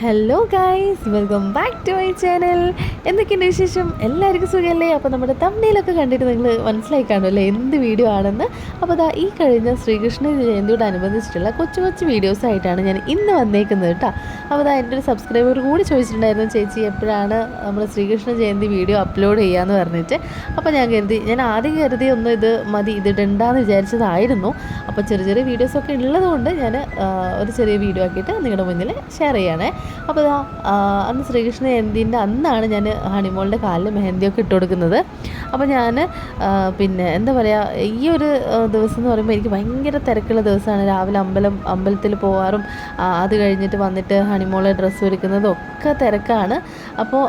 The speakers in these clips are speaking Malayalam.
Hello guys welcome back to my channel എന്തൊക്കെയുണ്ട് വിശേഷം? എല്ലാവർക്കും സുഖമല്ലേ? അപ്പോൾ നമ്മുടെ തമ്മിലൊക്കെ കണ്ടിട്ട് നിങ്ങൾ മനസ്സിലായി കാണുമല്ലേ എന്ത് വീഡിയോ ആണെന്ന്? അപ്പോൾ അതാ ഈ കഴിഞ്ഞ ശ്രീകൃഷ്ണ ജയന്തിയോട് അനുബന്ധിച്ചിട്ടുള്ള കൊച്ചു കൊച്ചു വീഡിയോസ് ആയിട്ടാണ് ഞാൻ ഇന്ന് വന്നേക്കുന്നത് കേട്ടോ. അപ്പോൾ അതാ എന്റെ ഒരു സബ്സ്ക്രൈബർ കൂടി ചോദിച്ചിട്ടുണ്ടായിരുന്നു ചേച്ചി എപ്പോഴാണ് നമ്മൾ ശ്രീകൃഷ്ണ ജയന്തി വീഡിയോ അപ്ലോഡ് ചെയ്യാമെന്ന് പറഞ്ഞിട്ട്? അപ്പോൾ ഞാൻ കരുതി ഞാൻ ആദ്യം കരുതി ഒന്ന് ഇത് മതി ഇത് ഇടണ്ടെന്ന് വിചാരിച്ചതായിരുന്നു. അപ്പോൾ ചെറിയ ചെറിയ വീഡിയോസൊക്കെ ഉള്ളതുകൊണ്ട് ഞാൻ ഒരു ചെറിയ വീഡിയോ ആക്കിയിട്ട് നിങ്ങളുടെ മുന്നിൽ ഷെയർ ചെയ്യണേ. അപ്പോൾ ഇതാ അന്ന് ശ്രീകൃഷ്ണ ജയന്തിന്റെ അന്നാണ് ഞാൻ ഹണിമോളുടെ കാലിൽ മെഹന്തിയൊക്കെ ഇട്ട് കൊടുക്കുന്നത്. അപ്പോൾ ഞാൻ പിന്നെ എന്താ പറയുക ഈ ഒരു ദിവസം എന്ന് പറയുമ്പോൾ എനിക്ക് ഭയങ്കര തിരക്കുള്ള ദിവസമാണ്. രാവിലെ അമ്പലം അമ്പലത്തിൽ പോവാറും അത് കഴിഞ്ഞിട്ട് വന്നിട്ട് ഹണിമോളെ ഡ്രസ്സ് ഒരുക്കുന്നതും ഒക്കെ തിരക്കാണ്. അപ്പോൾ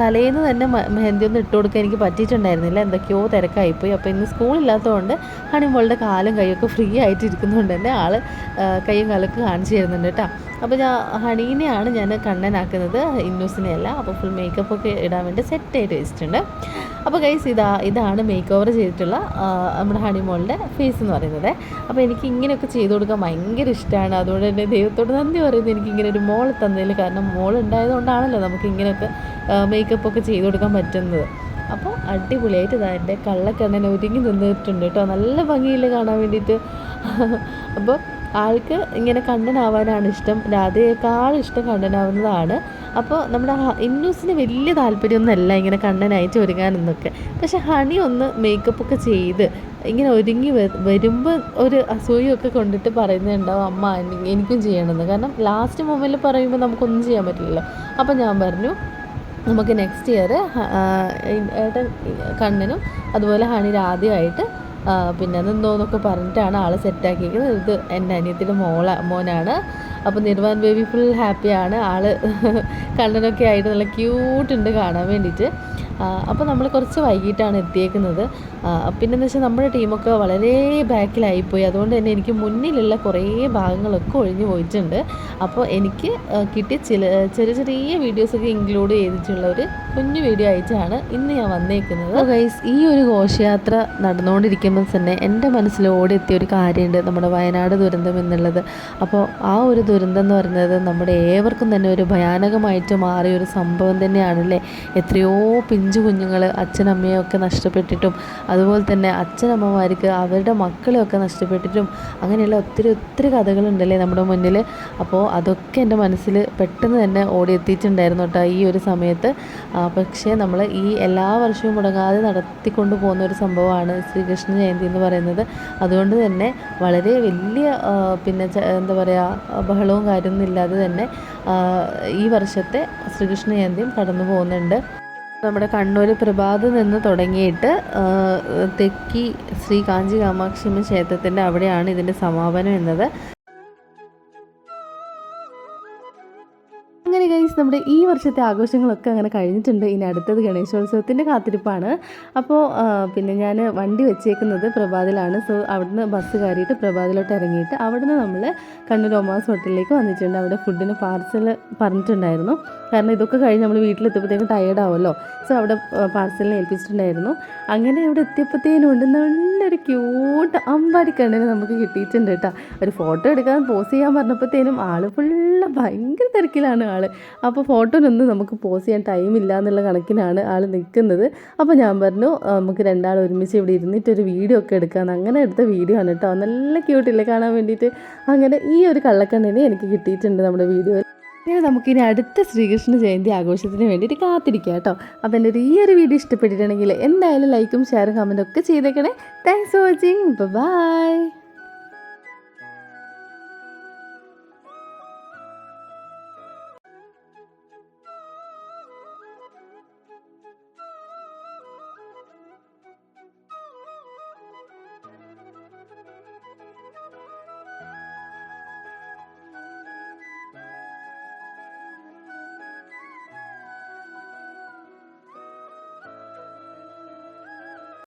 തലേന്ന് തന്നെ മെഹന്തി ഒന്നും ഇട്ട് കൊടുക്കാൻ എനിക്ക് പറ്റിയിട്ടുണ്ടായിരുന്നില്ല. എന്തൊക്കെയോ തിരക്കായിപ്പോയി. അപ്പോൾ ഇന്ന് സ്കൂളില്ലാത്തതുകൊണ്ട് ഹണിമോളുടെ കാലും കൈയൊക്കെ ഫ്രീ ആയിട്ട് ഇരിക്കുന്നതുകൊണ്ട് തന്നെ ആൾ കൈയും കാലൊക്കെ കാണിച്ചു തരുന്നുണ്ട് കേട്ടോ. അപ്പോൾ ഞാൻ ഹണീനെയാണ് ഞാൻ കണ്ണനാക്കുന്നത് ഇന്നൂസിനെയല്ല. അപ്പോൾ ഫുൾ മേക്കപ്പ് ഒക്കെ ഇടാൻ വേണ്ടി സെറ്റ് ആയിട്ട് വെച്ചിട്ടുണ്ട്. അപ്പോൾ ഗൈസ് ഇതാ ഇതാണ് മേക്ക് ഓവർ ചെയ്തിട്ടുള്ള നമ്മുടെ ഹണിമോളുടെ ഫേസ് എന്ന് പറയുന്നത്. അപ്പോൾ എനിക്ക് ഇങ്ങനെയൊക്കെ ചെയ്ത് കൊടുക്കാൻ ഭയങ്കര ഇഷ്ടമാണ് അതുകൊണ്ട് തന്നെ ദൈവത്തോട് നന്ദി പറയുന്നത് എനിക്ക് ഇങ്ങനെ ഒരു മോൾ തന്നതിൽ കാരണം മോൾ ഉണ്ടായതുകൊണ്ടാണല്ലോ നമുക്ക് ഇങ്ങനെയൊക്കെ മേക്കപ്പ് ഒക്കെ ചെയ്ത് കൊടുക്കാൻ പറ്റുന്നത്. അപ്പോൾ അടിപൊളിയായിട്ട് ഇതാ എന്റെ കള്ളക്കണ്ണൻ ഒരുങ്ങി നിന്നിട്ടുണ്ട് കേട്ടോ. നല്ല ഭംഗിയിൽ കാണാൻ വേണ്ടിയിട്ട്. അപ്പോൾ ആൾക്ക് ഇങ്ങനെ കണ്ണനാവാനാണ് ഇഷ്ടം. രാധയേക്കാൾ ഇഷ്ടം കണ്ണനാവുന്നതാണ്. അപ്പോൾ നമ്മുടെ ഇന്നൂസിന് വലിയ താല്പര്യമൊന്നുമല്ല ഇങ്ങനെ കണ്ണനായിട്ട് ഒരുങ്ങാനെന്നൊക്കെ പക്ഷെ ഹണി ഒന്ന് മേക്കപ്പ് ഒക്കെ ചെയ്ത് ഇങ്ങനെ ഒരുങ്ങി വരുമ്പോൾ ഒരു അസൂയൊക്കെ കൊണ്ടിട്ട് പറയുന്നുണ്ടാവും അമ്മ എനി- എനിക്കും ചെയ്യണമെന്ന്. കാരണം ലാസ്റ്റ് മൊമെന്റിൽ പറയുമ്പോൾ നമുക്കൊന്നും ചെയ്യാൻ പറ്റില്ലല്ലോ. അപ്പോൾ ഞാൻ പറഞ്ഞു നമുക്ക് നെക്സ്റ്റ് ഇയർ ഏട്ടൻ കണ്ണനും അതുപോലെ ഹണി ആദ്യമായിട്ട് പിന്നെ നിന്നോന്നൊക്കെ പറഞ്ഞിട്ടാണ് ആൾ സെറ്റാക്കിയിരിക്കുന്നത്. ഇത് എന്റെ അനിയത്തിന്റെ മോള മോനാണ്. അപ്പോൾ നിർവാൻ ബേബി ഫുൾ ഹാപ്പിയാണ്. ആൾ കണ്ണനൊക്കെ ആയിട്ട് നല്ല ക്യൂട്ടുണ്ട് കാണാൻ വേണ്ടിയിട്ട്. അപ്പോൾ നമ്മൾ കുറച്ച് വൈകിട്ടാണ് എത്തിയേക്കുന്നത്. പിന്നെന്ന് വെച്ചാൽ നമ്മുടെ ടീമൊക്കെ വളരെ ബാക്കിലായിപ്പോയി. അതുകൊണ്ട് തന്നെ എനിക്ക് മുന്നിലുള്ള കുറേ ഭാഗങ്ങളൊക്കെ ഒഴിഞ്ഞു പോയിട്ടുണ്ട്. അപ്പോൾ എനിക്ക് കിട്ടിയ ചില ചെറിയ ചെറിയ വീഡിയോസൊക്കെ ഇൻക്ലൂഡ് ചെയ്തിട്ടുള്ള ഒരു കുഞ്ഞു വീഡിയോ ആയിട്ടാണ് ഇന്ന് ഞാൻ വന്നേക്കുന്നത്. ഗൈസ് ഈ ഒരു ഘോഷയാത്ര നടന്നുകൊണ്ടിരിക്കുമ്പോൾ തന്നെ എന്റെ മനസ്സിൽ ഓടിയെത്തിയ ഒരു കാര്യമുണ്ട്. നമ്മുടെ വയനാട് ദുരന്തം എന്നുള്ളത്. അപ്പോൾ ആ ഒരു ദുരന്തം എന്ന് പറയുന്നത് നമ്മുടെ ഏവർക്കും തന്നെ ഒരു ഭയാനകമായിട്ട് മാറിയ ഒരു സംഭവം തന്നെയാണല്ലേ? എത്രയോ പിഞ്ചു കുഞ്ഞുങ്ങൾ അച്ഛനമ്മയൊക്കെ നഷ്ടപ്പെട്ടിട്ടും അതുപോലെ തന്നെ അച്ഛനമ്മമാർക്ക് അവരുടെ മക്കളെയൊക്കെ നഷ്ടപ്പെട്ടിട്ടും അങ്ങനെയുള്ള ഒത്തിരി ഒത്തിരി കഥകളുണ്ടല്ലേ നമ്മുടെ മുന്നിൽ അപ്പോൾ അതൊക്കെ എന്റെ മനസ്സിൽ പെട്ടെന്ന് തന്നെ ഓടിയെത്തിയിട്ടുണ്ടായിരുന്നു കേട്ടോ ഈ ഒരു സമയത്ത്. പക്ഷേ നമ്മൾ ഈ എല്ലാ വർഷവും മുടങ്ങാതെ നടത്തിക്കൊണ്ട് പോകുന്ന ഒരു സംഭവമാണ് ശ്രീകൃഷ്ണ ജയന്തി എന്ന് പറയുന്നത്. അതുകൊണ്ട് തന്നെ വളരെ വലിയ പിന്നെ എന്താ പറയുക ബഹളവും കാര്യമൊന്നും ഇല്ലാതെ തന്നെ ഈ വർഷത്തെ ശ്രീകൃഷ്ണ ജയന്തിയും കടന്നു പോകുന്നുണ്ട്. നമ്മുടെ കണ്ണൂർ പ്രഭാത് നിന്ന് തുടങ്ങിയിട്ട് തെക്കി ശ്രീ കാഞ്ചി കാമാക്ഷി ക്ഷേത്രത്തിന്റെ അവിടെയാണ് ഇതിന്റെ സമാപനം എന്നത്. നമ്മുടെ ഈ വർഷത്തെ ആഘോഷങ്ങളൊക്കെ അങ്ങനെ കഴിഞ്ഞിട്ടുണ്ട്. ഇനി അടുത്തത് ഗണേശോത്സവത്തിന്റെ കാത്തിരിപ്പാണ്. അപ്പോൾ പിന്നെ ഞാൻ വണ്ടി വെച്ചേക്കുന്നത് പ്രഭാതിലാണ്. സോ അവിടുന്ന് ബസ് കയറിയിട്ട് പ്രഭാതിലോട്ട് ഇറങ്ങിയിട്ട് അവിടുന്ന് നമ്മൾ കണ്ണൂർ ഒമാസ് ഹോട്ടലിലേക്ക് വന്നിട്ടുണ്ട്. അവിടെ ഫുഡിന് പാർസൽ പറഞ്ഞിട്ടുണ്ടായിരുന്നു. കാരണം ഇതൊക്കെ കഴിഞ്ഞ് നമ്മൾ വീട്ടിലെത്തിയപ്പോഴത്തേക്കും ടയേർഡ് ആവുമല്ലോ സോ അവിടെ പാർസലിനെ ഏൽപ്പിച്ചിട്ടുണ്ടായിരുന്നു. അങ്ങനെ ഇവിടെ എത്തിയപ്പോഴത്തേനും ഉണ്ട് നല്ലൊരു ക്യൂട്ട് അമ്പാടി കണ്ണിന് നമുക്ക് കിട്ടിയിട്ടുണ്ട് കേട്ടോ. ഒരു ഫോട്ടോ എടുക്കാൻ പോസ് ചെയ്യാൻ പറഞ്ഞപ്പോഴത്തേനും ആൾ ഫുള്ള് ഭയങ്കര തിരക്കിലാണ് ആൾ. അപ്പോൾ ഫോട്ടോനൊന്നും നമുക്ക് പോസ് ചെയ്യാൻ ടൈമില്ല എന്നുള്ള കണക്കിനാണ് ആൾ നിൽക്കുന്നത് അപ്പോൾ ഞാൻ പറഞ്ഞു നമുക്ക് രണ്ടാൾ ഒരുമിച്ച് ഇവിടെ ഇരുന്നിട്ട് ഒരു വീഡിയോ ഒക്കെ എടുക്കാമെന്ന് അങ്ങനെ എടുത്ത വീഡിയോ ആണ് കേട്ടോ നല്ല ക്യൂട്ടില്ലേ കാണാൻ വേണ്ടിയിട്ട്. അങ്ങനെ ഈ ഒരു കള്ളക്കണ്ണിനെ എനിക്ക് കിട്ടിയിട്ടുണ്ട് നമ്മുടെ വീഡിയോയിൽ ഇനി നമുക്കിനി അടുത്ത ശ്രീകൃഷ്ണ ജയന്തി ആഘോഷത്തിന് വേണ്ടിയിട്ട് കാത്തിരിക്കാം കേട്ടോ അപ്പോൾ എന്റെ ഒരു ഈ ഒരു വീഡിയോ ഇഷ്ടപ്പെട്ടിട്ടുണ്ടെങ്കിൽ എന്തായാലും ലൈക്കും ഷെയറും കമന്റും ഒക്കെ ചെയ്തേക്കണേ. Thanks for watching bye